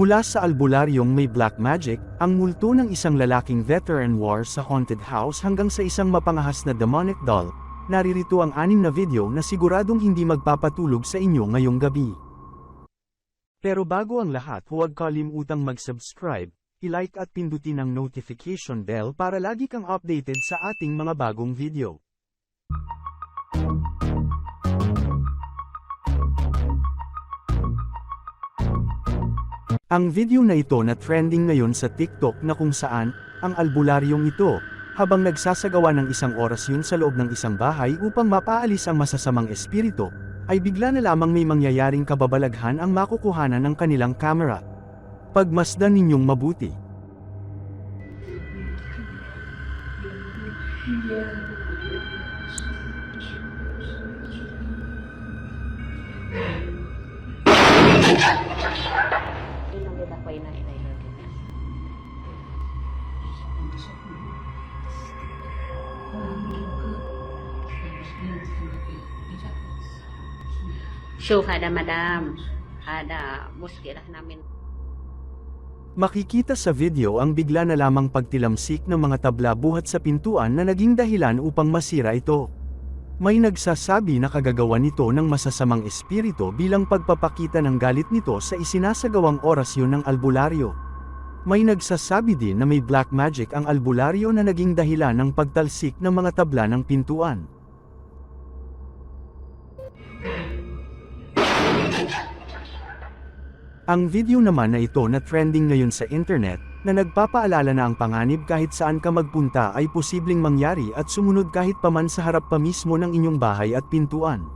Mula sa albularyong may black magic, ang multo ng isang lalaking veteran war sa haunted house hanggang sa isang mapangahas na demonic doll, naririto ang anim na video na siguradong hindi magpapatulog sa inyo ngayong gabi. Pero bago ang lahat huwag kalimutang mag-subscribe, i-like at pindutin ang notification bell para lagi kang updated sa ating mga bagong video. Ang video na ito na trending ngayon sa TikTok na kung saan, ang albularyong ito, habang nagsasagawa ng isang oras yun sa loob ng isang bahay upang mapaalis ang masasamang espiritu, ay bigla na lamang may mangyayaring kababalaghan ang makukuhanan ng kanilang camera. Pagmasdan ninyong mabuti. Inang So kada madam, kada muskilah namin. Makikita sa video ang bigla na lamang pagtilamsik ng mga tabla buhat sa pintuan na naging dahilan upang masira ito. May nagsasabi na kagagawa nito ng masasamang espiritu bilang pagpapakita ng galit nito sa isinasagawang orasyon ng albularyo. May nagsasabi din na may black magic ang albularyo na naging dahilan ng pagtalsik ng mga tabla ng pintuan. Ang video naman na ito na trending ngayon sa internet, na nagpapaalala na ang panganib kahit saan ka magpunta ay posibleng mangyari at sumunod kahit paman sa harap pa mismo ng inyong bahay at pintuan.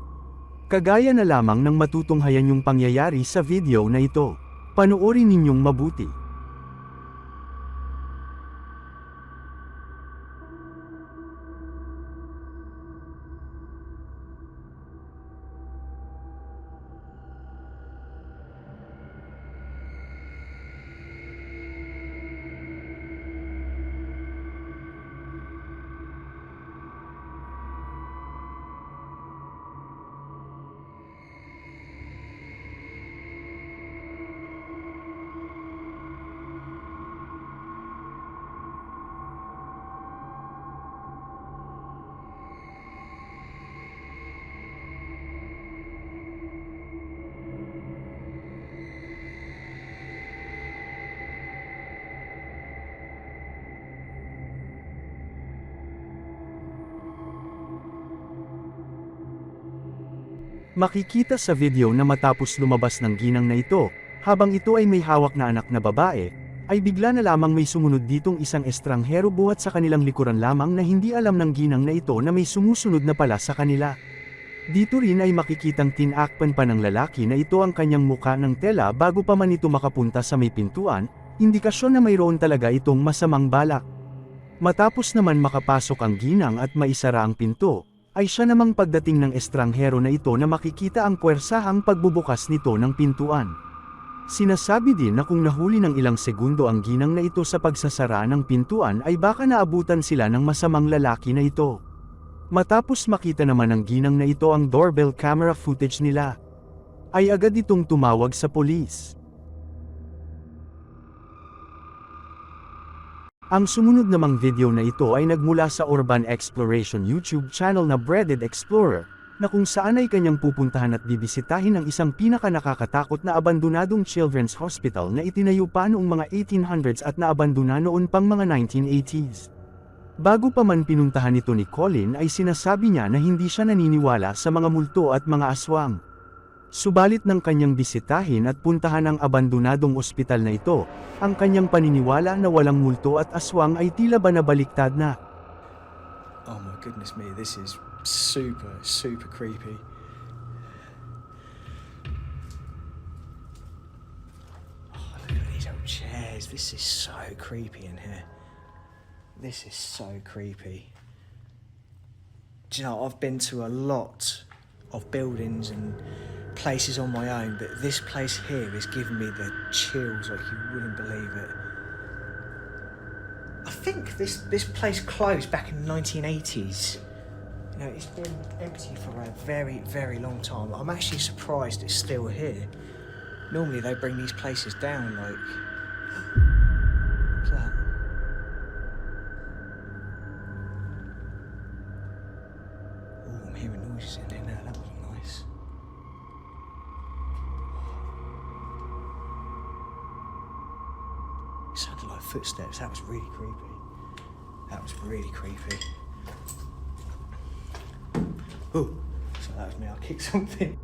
Kagaya na lamang ng matutunghayan yung pangyayari sa video na ito. Panuorin ninyong mabuti. Makikita sa video na matapos lumabas ng ginang na ito, habang ito ay may hawak na anak na babae, ay bigla na lamang may sumunod ditong isang estranghero buhat sa kanilang likuran lamang na hindi alam ng ginang na ito na may sumusunod na pala sa kanila. Dito rin ay makikitang tinakpan pa ng lalaki na ito ang kanyang muka ng tela bago pa man ito makapunta sa may pintuan, indikasyon na mayroon talaga itong masamang balak. Matapos naman makapasok ang ginang at maisara ang pinto, ay siya namang pagdating ng estranghero na ito na makikita ang puwersahang pagbubukas nito ng pintuan. Sinasabi din na kung nahuli ng ilang segundo ang ginang na ito sa pagsasara ng pintuan ay baka naabutan sila ng masamang lalaki na ito. Matapos makita naman ng ginang na ito ang doorbell camera footage nila, ay agad itong tumawag sa polis. Ang sumunod namang video na ito ay nagmula sa Urban Exploration YouTube channel na Breaded Explorer, na kung saan ay kanyang pupuntahan at bibisitahin ang isang pinaka-nakakatakot na abandonadong children's hospital na itinayo pa noong mga 1800s at naabandona noon pang mga 1980s. Bago pa man pinuntahan ito ni Colin ay sinasabi niya na hindi siya naniniwala sa mga multo at mga aswang. Subalit ng kanyang bisitahin at puntahan ang abandonadong ospital na ito, ang kanyang paniniwala na walang multo at aswang ay tila ba nabaliktad na. Oh my goodness me, this is super, super creepy. Oh, look at these old chairs. This is so creepy in here. This is so creepy. Do you know, I've been to a lot of buildings and places on my own, but this place here is giving me the chills like you wouldn't believe it. I think this, this place closed back in the 1980s. You know, it's been empty for a very, very long time. I'm actually surprised it's still here. Normally they bring these places down, like. Footsteps. That was really creepy. That was really creepy. Oh, so that was me. I kicked something.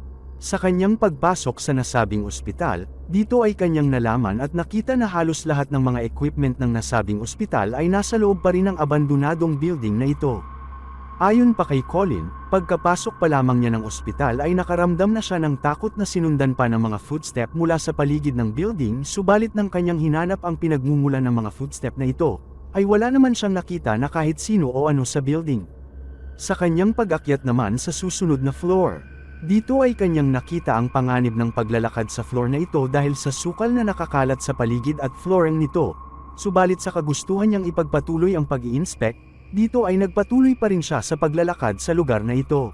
Sa kanyang pagpasok sa nasabing ospital, dito ay kanyang nalaman at nakita na halos lahat ng mga equipment ng nasabing ospital ay nasa loob pa rin ng abandonadong building na ito. Ayon pa kay Colin, pagkapasok pa lamang niya ng ospital ay nakaramdam na siya ng takot na sinundan pa ng mga footstep mula sa paligid ng building subalit nang kanyang hinanap ang pinagmumulan ng mga footstep na ito, ay wala naman siyang nakita na kahit sino o ano sa building. Sa kanyang pag-akyat naman sa susunod na floor, dito ay kanyang nakita ang panganib ng paglalakad sa floor na ito dahil sa sukal na nakakalat sa paligid at flooring nito. Subalit sa kagustuhan niyang ipagpatuloy ang pag inspect dito ay nagpatuloy pa rin siya sa paglalakad sa lugar na ito.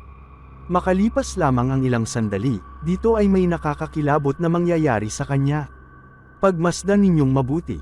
Makalipas lamang ang ilang sandali, dito ay may nakakakilabot na mangyayari sa kanya. Pagmasdan ninyong mabuti.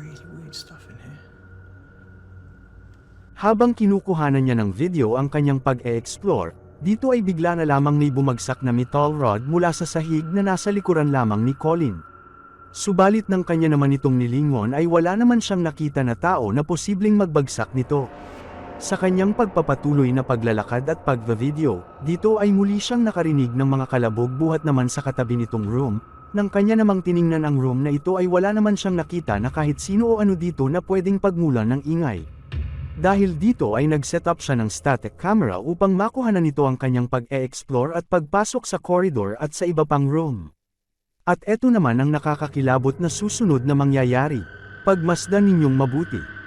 Really weird stuff in here. Habang kinukuhanan niya ng video ang kanyang pag-e-explore, dito ay bigla na lamang may bumagsak na metal rod mula sa sahig na nasa likuran lamang ni Colin. Subalit ng kanya naman itong nilingon ay wala naman siyang nakita na tao na posibleng magbagsak nito. Sa kanyang pagpapatuloy na paglalakad at pagva-video, dito ay muli siyang nakarinig ng mga kalabog buhat naman sa katabi nitong room, nang kanya namang tiningnan ang room na ito ay wala naman siyang nakita na kahit sino o ano dito na pwedeng pagmulan ng ingay. Dahil dito ay nag-set up siya ng static camera upang makuhanan nito ang kanyang pag-e-explore at pagpasok sa corridor at sa iba pang room. At eto naman ang nakakakilabot na susunod na mangyayari. Pagmasdan ninyong mabuti.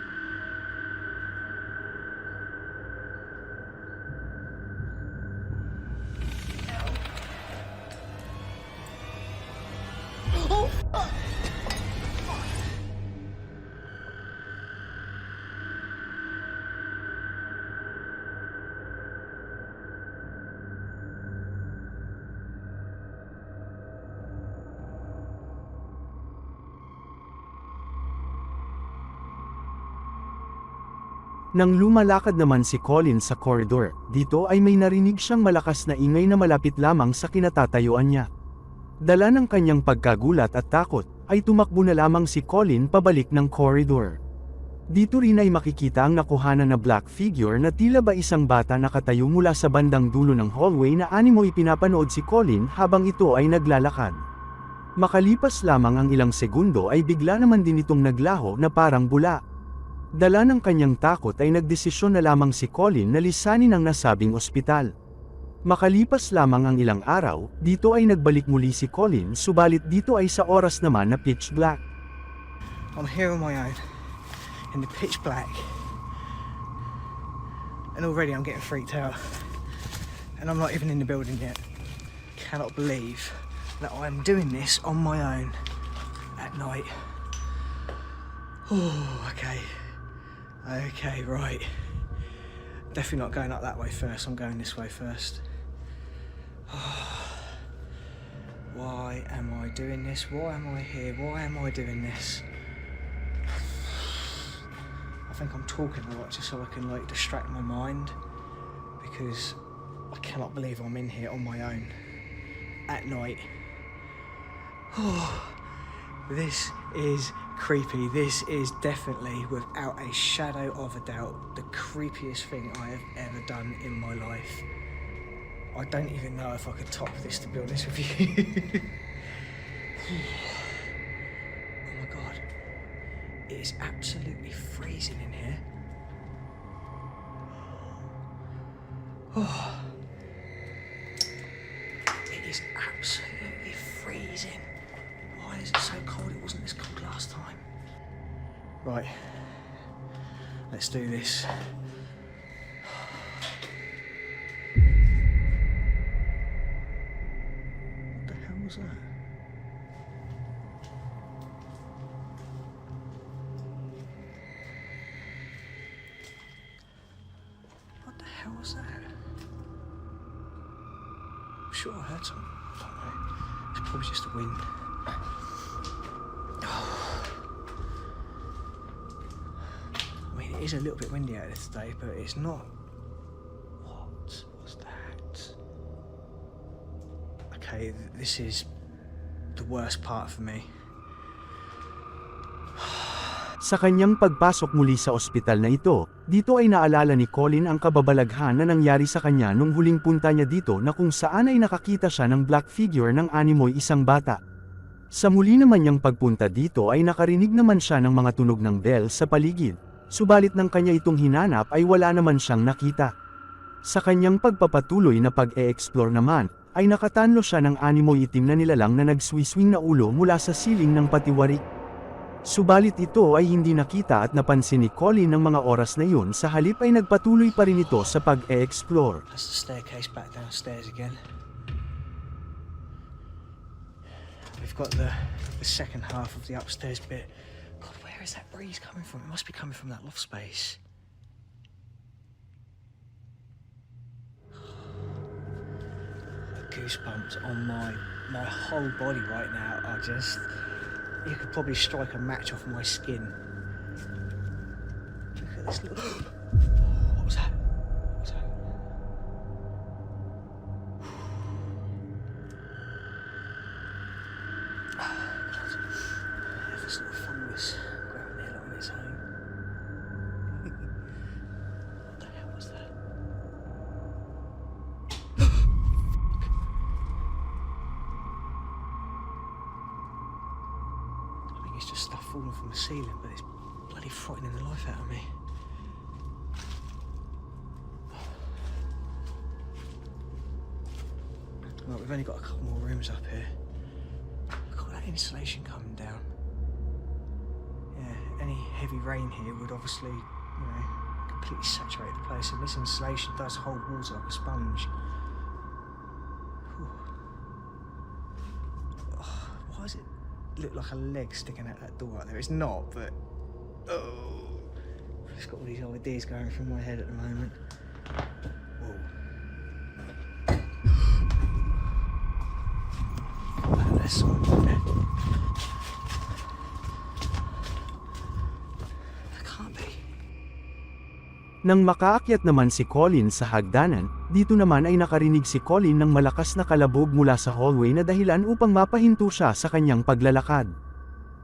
Nang lumalakad naman si Colin sa corridor, dito ay may narinig siyang malakas na ingay na malapit lamang sa kinatatayuan niya. Dala ng kanyang pagkagulat at takot, ay tumakbo na lamang si Colin pabalik ng corridor. Dito rin ay makikita ang nakuhanan na black figure na tila ba isang bata nakatayo mula sa bandang dulo ng hallway na animo ipinapanood si Colin habang ito ay naglalakad. Makalipas lamang ang ilang segundo ay bigla naman din itong naglaho na parang bula. Dala ng kanyang takot ay nagdesisyon na lamang si Colin na lisanin ang nasabing ospital. Makalipas lamang ang ilang araw, dito ay nagbalik muli si Colin subalit dito ay sa oras naman na pitch black. I'm here on my own in the pitch black. And already I'm getting freaked out. And I'm not even in the building yet. Cannot believe that I'm doing this on my own at night. Oh, okay. Okay, right. Definitely not going up that way first. I'm going this way first. Why am I doing this? Why am I here? Why am I doing this? I think I'm talking a lot just so I can like distract my mind because I cannot believe I'm in here on my own at night. Oh, this is creepy. This is definitely, without a shadow of a doubt, the creepiest thing I have ever done in my life. I don't even know if I could top this to be honest with you. oh my god. It is absolutely freezing in here. Oh. It is absolutely freezing. Is it so cold? It wasn't this cold last time. Right. Let's do this. What the hell was that? Is a little bit windy out there today, but it's not. What was that? Okay, th- this is the worst part for me. Sa kanyang pagpasok muli sa ospital na ito, dito ay naalala ni Colin ang kababalaghan na nangyari sa kanya nung huling punta niya dito na kung saan ay nakakita siya ng black figure ng animoy isang bata. Sa muli naman niyang pagpunta dito ay nakarinig naman siya ng mga tunog ng bell sa paligid, subalit ng kanya itong hinanap ay wala naman siyang nakita. Sa kanyang pagpapatuloy na pag-e-explore naman, ay nakatanlo siya ng animoy itim na nilalang na nagswiswing na ulo mula sa siling ng patiwari. Subalit ito ay hindi nakita at napansin ni Colin ng mga oras na yun sa halip ay nagpatuloy pa rin ito sa pag-e-explore. That's the staircase back downstairs again. We've got the, the second half of the upstairs bit. God, where is that breeze coming from? It must be coming from that loft space. Goosebumps on my my whole body right now are just you could probably strike a match off my skin. Look at this ceiling, but it's bloody frightening the life out of me. Right, we've only got a couple more rooms up here. Look at that insulation coming down. Yeah, any heavy rain here would obviously, you know, completely saturate the place, and this insulation does hold water like a sponge. Look like a leg sticking out that door out there? It's not, but oh, I've got all these ideas going through my head at the moment. Whoa. Oh, someone Nang makaakyat naman si Colin sa hagdanan, dito naman ay nakarinig si Colin ng malakas na kalabog mula sa hallway na dahilan upang mapahinto siya sa kanyang paglalakad.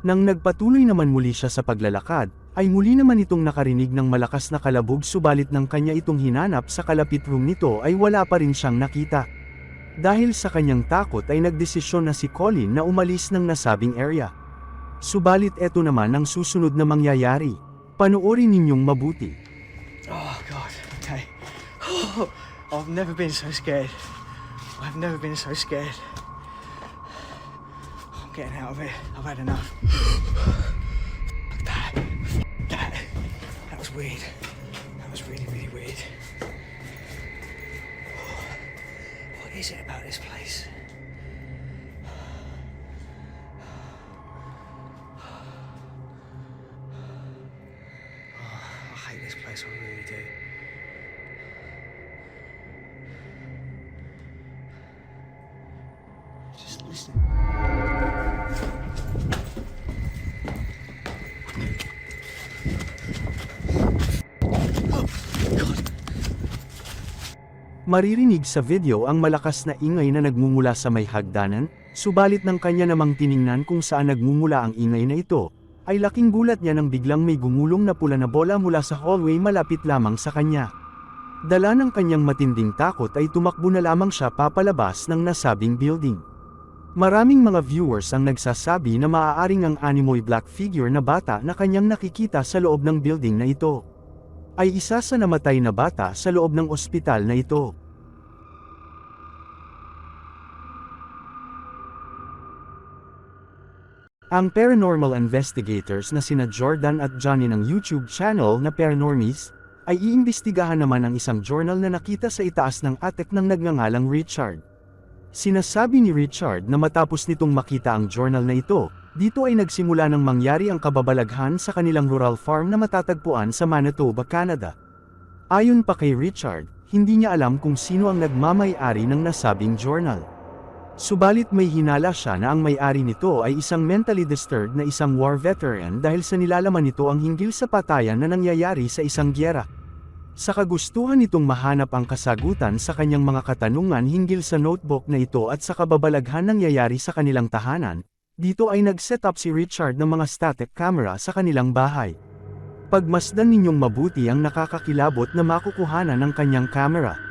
Nang nagpatuloy naman muli siya sa paglalakad, ay muli naman itong nakarinig ng malakas na kalabog subalit nang kanya itong hinanap sa kalapit room nito ay wala pa rin siyang nakita. Dahil sa kanyang takot ay nagdesisyon na si Colin na umalis ng nasabing area. Subalit eto naman ang susunod na mangyayari. Panoorin ninyong mabuti. Oh god, okay. Oh, I've never been so scared. I've never been so scared. I'm getting out of here. I've had enough. That. That. That was weird. That was really, really weird. What is it about this place? This place, I really do. Just listen. Maririnig sa video ang malakas na ingay na nagmumula sa may hagdanan, subalit ng kanya namang tiningnan kung saan nagmumula ang ingay na ito, ay laking gulat niya nang biglang may gumulong na pula na bola mula sa hallway malapit lamang sa kanya. Dala ng kanyang matinding takot ay tumakbo na lamang siya papalabas ng nasabing building. Maraming mga viewers ang nagsasabi na maaaring ang animoy black figure na bata na kanyang nakikita sa loob ng building na ito ay isa sa namatay na bata sa loob ng ospital na ito. Ang paranormal investigators na sina Jordan at Johnny ng YouTube channel na Paranormies, ay iimbestigahan naman ang isang journal na nakita sa itaas ng attic ng nagngangalang Richard. Sinasabi ni Richard na matapos nitong makita ang journal na ito, dito ay nagsimula ng mangyari ang kababalaghan sa kanilang rural farm na matatagpuan sa Manitoba, Canada. Ayon pa kay Richard, hindi niya alam kung sino ang nagmamay-ari ng nasabing journal. Subalit may hinala siya na ang may-ari nito ay isang mentally disturbed na isang war veteran dahil sa nilalaman nito ang hinggil sa patayan na nangyayari sa isang gyera. Sa kagustuhan nitong mahanap ang kasagutan sa kanyang mga katanungan hinggil sa notebook na ito at sa kababalaghan nangyayari sa kanilang tahanan, dito ay nag-set up si Richard ng mga static camera sa kanilang bahay. Pagmasdan ninyong mabuti ang nakakakilabot na makukuhanan ng kanyang camera.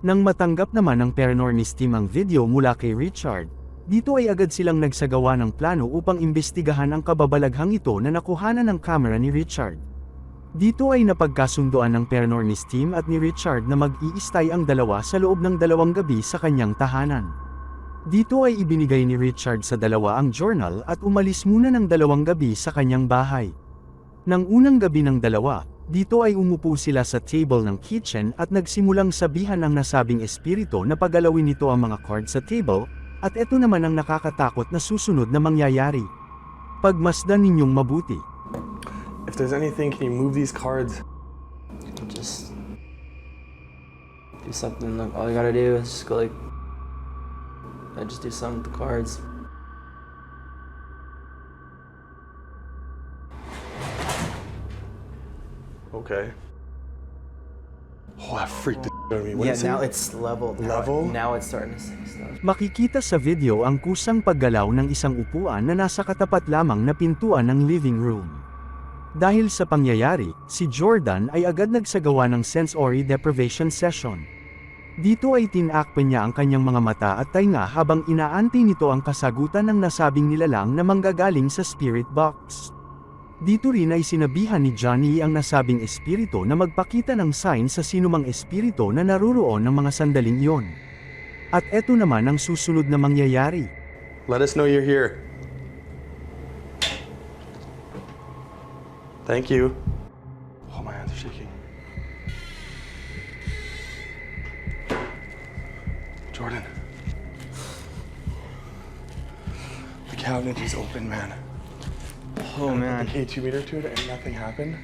Nang matanggap naman ng Paranormis team ang video mula kay Richard, dito ay agad silang nagsagawa ng plano upang imbestigahan ang kababalaghang ito na nakuhanan ng camera ni Richard. Dito ay napagkasundoan ng Paranormis team at ni Richard na mag-iistay ang dalawa sa loob ng dalawang gabi sa kanyang tahanan. Dito ay ibinigay ni Richard sa dalawa ang journal at umalis muna ng dalawang gabi sa kanyang bahay. Nang unang gabi ng dalawa, dito ay umupo sila sa table ng kitchen at nagsimulang sabihan ng nasabing espiritu na pagalawin nito ang mga cards sa table, at ito naman ang nakakatakot na susunod na mangyayari. Pagmasdan ninyong mabuti. If there's anything, can you move these cards? just do something like all you gotta do is just go like I just do something with the cards. Okay. Oh, that freaked the out of me. What yeah, is it? now it's level. Now, Level? Now it's starting to say stuff. Makikita sa video ang kusang paggalaw ng isang upuan na nasa katapat lamang na pintuan ng living room. Dahil sa pangyayari, si Jordan ay agad nagsagawa ng sensory deprivation session. Dito ay tinakpan niya ang kanyang mga mata at tainga habang inaanti nito ang kasagutan ng nasabing nilalang na manggagaling sa spirit box. Dito rin ay sinabihan ni Johnny ang nasabing espiritu na magpakita ng sign sa sinumang espiritu na naruroon ng mga sandaling iyon. At eto naman ang susunod na mangyayari. Let us know you're here. Thank you. Oh, my hands are shaking. Jordan. The cabinet is open, man. Oh man. A two meter to it and nothing happened.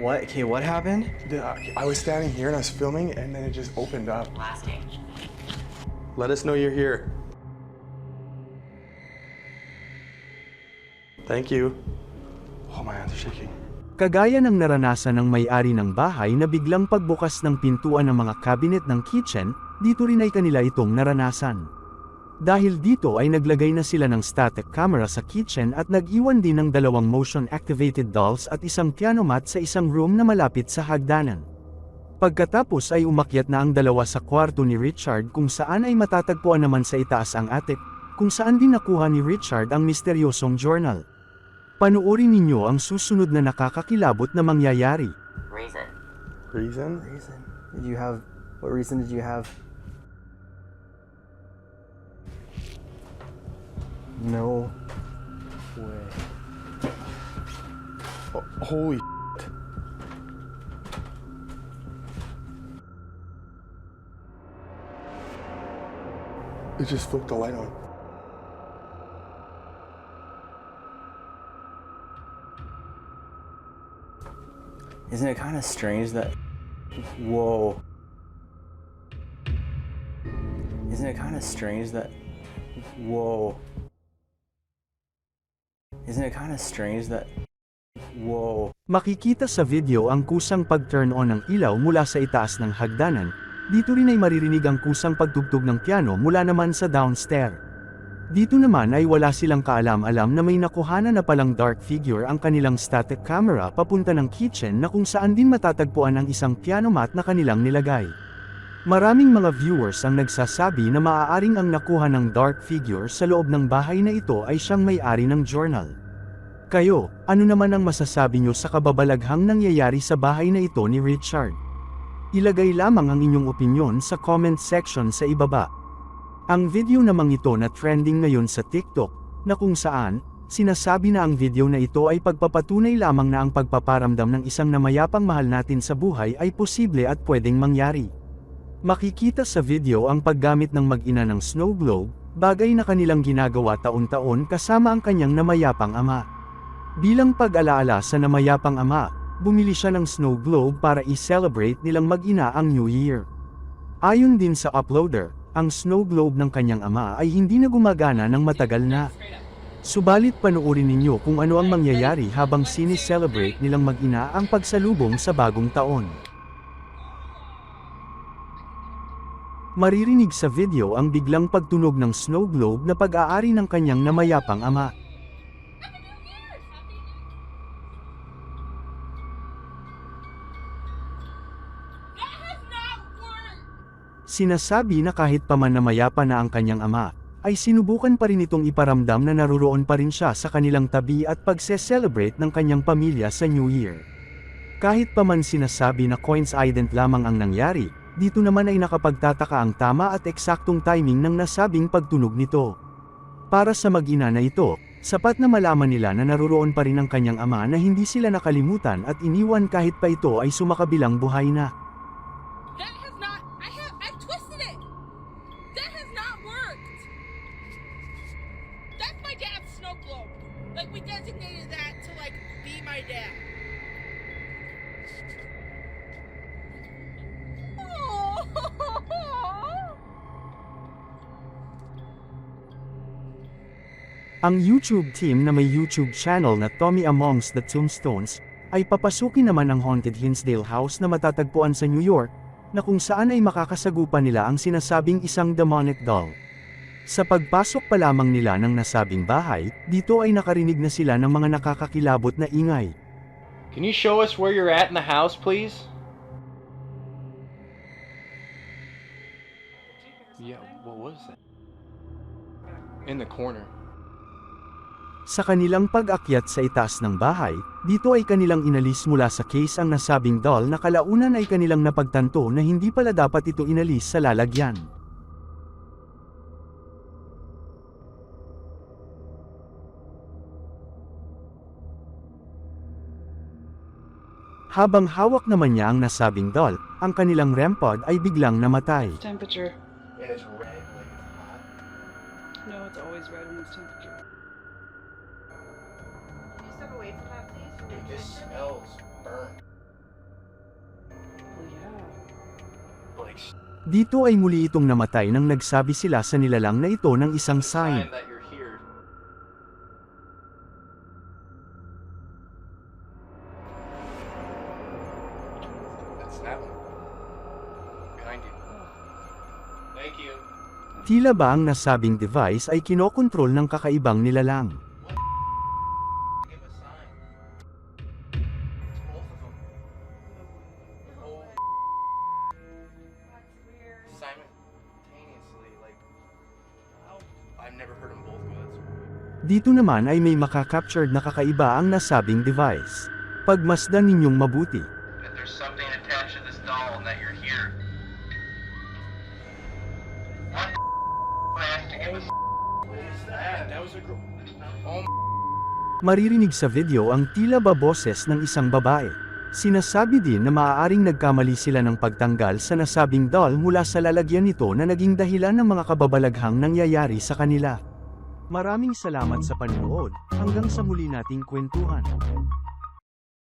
What? Okay, what happened? The- I was standing here and I was filming and then it just opened up. Blasting. Let us know you're here. Thank you. Oh, my hands are shaking. Kagaya ng naranasan ng may-ari ng bahay na biglang pagbukas ng pintuan ng mga cabinet ng kitchen, dito rin ay kanila itong naranasan. Dahil dito ay naglagay na sila ng static camera sa kitchen at nag-iwan din ng dalawang motion-activated dolls at isang piano mat sa isang room na malapit sa hagdanan. Pagkatapos ay umakyat na ang dalawa sa kwarto ni Richard kung saan ay matatagpuan naman sa itaas ang attic, kung saan din nakuha ni Richard ang misteryosong journal. Panoorin ninyo ang susunod na nakakakilabot na mangyayari. Reason. Reason? Reason? Did you have? What reason did you have? No way. Oh, holy It just flipped the light on. Isn't it kind of strange that? Whoa. Isn't it kind of strange that? Whoa. Isn't it kind of strange that? Whoa. Makikita sa video ang kusang pag-turn on ng ilaw mula sa itaas ng hagdanan, dito rin ay maririnig ang kusang pagtugtog ng piano mula naman sa downstair. Dito naman ay wala silang kaalam-alam na may nakuhanan na palang dark figure ang kanilang static camera papunta ng kitchen na kung saan din matatagpuan ang isang piano mat na kanilang nilagay. Maraming mga viewers ang nagsasabi na maaaring ang nakuha ng dark figure sa loob ng bahay na ito ay siyang may-ari ng journal. Kayo, ano naman ang masasabi nyo sa kababalaghang nangyayari sa bahay na ito ni Richard? Ilagay lamang ang inyong opinyon sa comment section sa ibaba. Ang video namang ito na trending ngayon sa TikTok, na kung saan, sinasabi na ang video na ito ay pagpapatunay lamang na ang pagpaparamdam ng isang namayapang mahal natin sa buhay ay posible at pwedeng mangyari. Makikita sa video ang paggamit ng mag-ina ng snow globe, bagay na kanilang ginagawa taon-taon kasama ang kanyang namayapang ama. Bilang pag-alaala sa namayapang ama, bumili siya ng snow globe para i-celebrate nilang mag-ina ang New Year. Ayon din sa uploader, ang snow globe ng kanyang ama ay hindi na gumagana ng matagal na. Subalit panoorin ninyo kung ano ang mangyayari habang sini-celebrate nilang mag-ina ang pagsalubong sa bagong taon. Maririnig sa video ang biglang pagtunog ng snow globe na pag-aari ng kanyang namayapang ama. Sinasabi na kahit pa man namayapa na ang kanyang ama, ay sinubukan pa rin itong iparamdam na naruroon pa rin siya sa kanilang tabi at pagse-celebrate ng kanyang pamilya sa New Year. Kahit pa man sinasabi na coincident lamang ang nangyari, dito naman ay nakapagtataka ang tama at eksaktong timing ng nasabing pagtunog nito. Para sa mag-ina na ito, sapat na malaman nila na naruroon pa rin ang kanyang ama na hindi sila nakalimutan at iniwan kahit pa ito ay sumakabilang buhay na. Ang YouTube team na may YouTube channel na Tommy Amongst the Tombstones, ay papasukin naman ang Haunted Hinsdale House na matatagpuan sa New York, na kung saan ay makakasagupan nila ang sinasabing isang demonic doll. Sa pagpasok pa lamang nila ng nasabing bahay, dito ay nakarinig na sila ng mga nakakakilabot na ingay. Can you show us where you're at in the house, please? Yeah, what was that? In the corner. Sa kanilang pag-akyat sa itaas ng bahay, dito ay kanilang inalis mula sa case ang nasabing doll na kalaunan ay kanilang napagtanto na hindi pala dapat ito inalis sa lalagyan. Habang hawak naman niya ang nasabing doll, ang kanilang REM pod ay biglang namatay. Temperature. It's red. No, it's always red when it's temperature. Dude, this smells burnt. Well, yeah. Like, Dito ay muli itong namatay nang nagsabi sila sa nilalang na ito ng isang sign. Tila ba ang nasabing device ay kinokontrol ng kakaibang nilalang? Dito naman ay may makakaptured na kakaiba ang nasabing device. Pagmasdan ninyong mabuti. Maririnig sa video ang tila ba boses ng isang babae. Sinasabi din na maaaring nagkamali sila ng pagtanggal sa nasabing doll mula sa lalagyan nito na naging dahilan ng mga kababalaghang nangyayari sa kanila. Maraming salamat sa panonood, hanggang sa muli nating kwentuhan.